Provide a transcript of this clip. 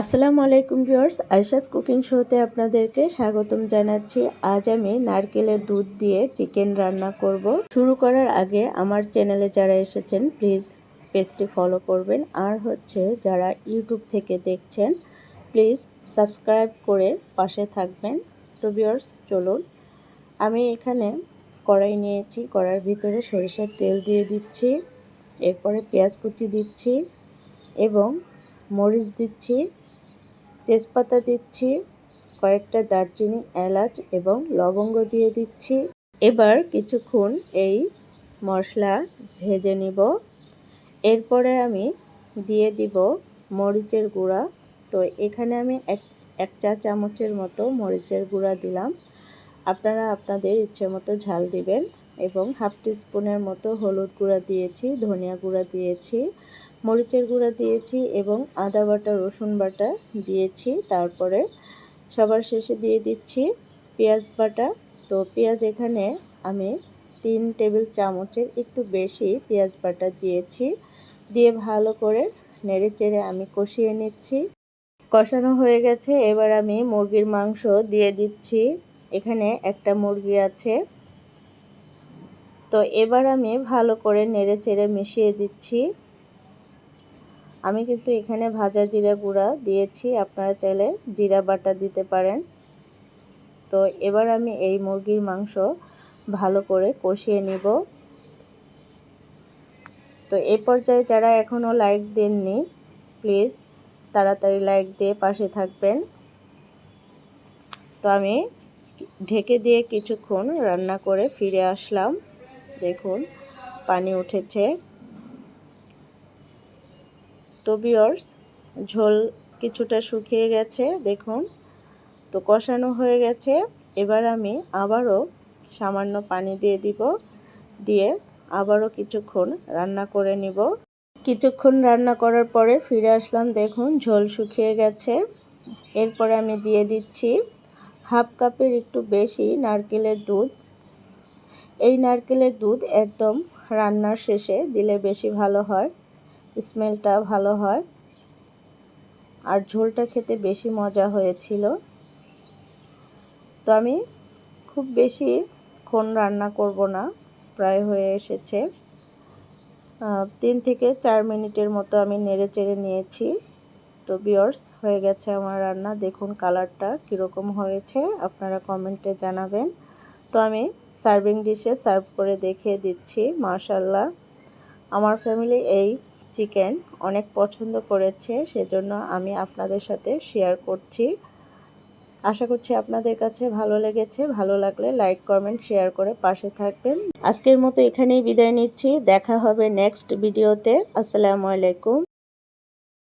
আসসালামু আলাইকুম viewers, Ayesha's cooking শোতে আপনাদেরকে স্বাগতম জানাচ্ছি। আজ আমি নারকেলের দুধ দিয়ে চিকেন রান্না করব। শুরু করার আগে আমার চ্যানেলে যারা এসেছেন, প্লিজ পেজটি ফলো করবেন। আর হচ্ছে যারা ইউটিউব থেকে দেখছেন, প্লিজ সাবস্ক্রাইব করে পাশে থাকবেন। তো ভিউয়ার্স, চলুন। আমি এখানে কড়াই নিয়েছি, কড়াইয়ের ভিতরে সরিষার তেল দিয়ে দিচ্ছি, এরপরে পেঁয়াজ কুচি দিচ্ছি এবং মরিচ দিচ্ছি। তেজপাতা দিচ্ছি, কয়েকটা দারচিনি, এলাচ এবং লবঙ্গ দিয়ে দিচ্ছি। এবার কিছুক্ষণ এই মশলা ভেজে নিব। এরপরে আমি দিয়ে দিব মরিচের গুঁড়া। তো এখানে আমি এক এক চা চামচের মতো মরিচের গুঁড়া দিলাম। আপনারা আপনাদের ইচ্ছে মতো ঝাল দিবেন এবং হাফ টিস্পুনের মতো হলুদ গুঁড়া দিয়েছি, ধনিয়া গুঁড়া দিয়েছি। মরিচের গুঁড়া দিয়েছি এবং আদা বাটা, রসুন বাটা দিয়েছি। তারপরে সবার শেষে দিয়ে দিচ্ছি পেঁয়াজ বাটা। তো পেঁয়াজ এখানে আমি তিন টেবিল চামচের একটু বেশি পেঁয়াজ বাটা দিয়েছি। দিয়ে ভালো করে নেড়ে চেড়ে আমি কষিয়ে নিচ্ছি। কষানো হয়ে গেছে। এবার আমি মুরগির মাংস দিয়ে দিচ্ছি। এখানে একটা মুরগি আছে। তো এবার আমি ভালো করে নেড়ে চেড়ে মিশিয়ে দিচ্ছি। আমি কিন্তু এখানে ভাজা জিরা গুঁড়া দিয়েছি। আপনারা চাইলে জিরা বাটা দিতে পারেন। তো এবার আমি এই মুরগির মাংস ভালো করে কষিয়ে নিব। তো এ পর্যায়ে যারা এখনও লাইক দেননি, প্লিজ তাড়াতাড়ি লাইক দিয়ে পাশে থাকবেন। তো আমি ঢেকে দিয়ে কিছুক্ষণ রান্না করে ফিরে আসলাম। দেখুন, পানি উঠেছে। তো বিয়র্স ঝোল কিছুটা শুকিয়ে গেছে, দেখুন। তো কষানো হয়ে গেছে। এবার আমি আবারও সামান্য পানি দিয়ে দিব, দিয়ে আবারও কিছুক্ষণ রান্না করে নিব। কিছুক্ষণ রান্না করার পরে ফিরে আসলাম, দেখুন, ঝোল শুকিয়ে গেছে। এরপরে আমি দিয়ে দিচ্ছি হাফ কাপের একটু বেশি নারকেলের দুধ। এই নারকেলের দুধ একদম রান্নার শেষে দিলে বেশি ভালো হয়। স্মেলটা ভালো হয়। আর ঝোলটা খেতে বেশি মজা হয়েছিল। তো আমি খুব বেশি ক্ষণ রান্না করব না, প্রায় হয়ে এসেছে। তিন থেকে চার মিনিটের মতো আমি নেড়ে চেড়ে নিয়েছি। তো বিয়র্স হয়ে গেছে আমার রান্না। দেখুন কালারটা কীরকম হয়েছে, আপনারা কমেন্টে জানাবেন। তো আমি সার্ভিং ডিশে সার্ভ করে দেখিয়ে দিচ্ছি মার্শাল্লাহ আমার ফ্যামিলি এই চিকেন অনেক পছন্দ করেছে, সেজন্য আমি আপনাদের সাথে শেয়ার করছি। আশা করছি আপনাদের কাছে ভালো লেগেছে, ভালো লাগলে লাইক কমেন্ট শেয়ার করে পাশে থাকবেন। আজকের মতো এখানেই বিদায় নিচ্ছি, দেখা হবে নেক্সট ভিডিওতে আসসালামু আলাইকুম।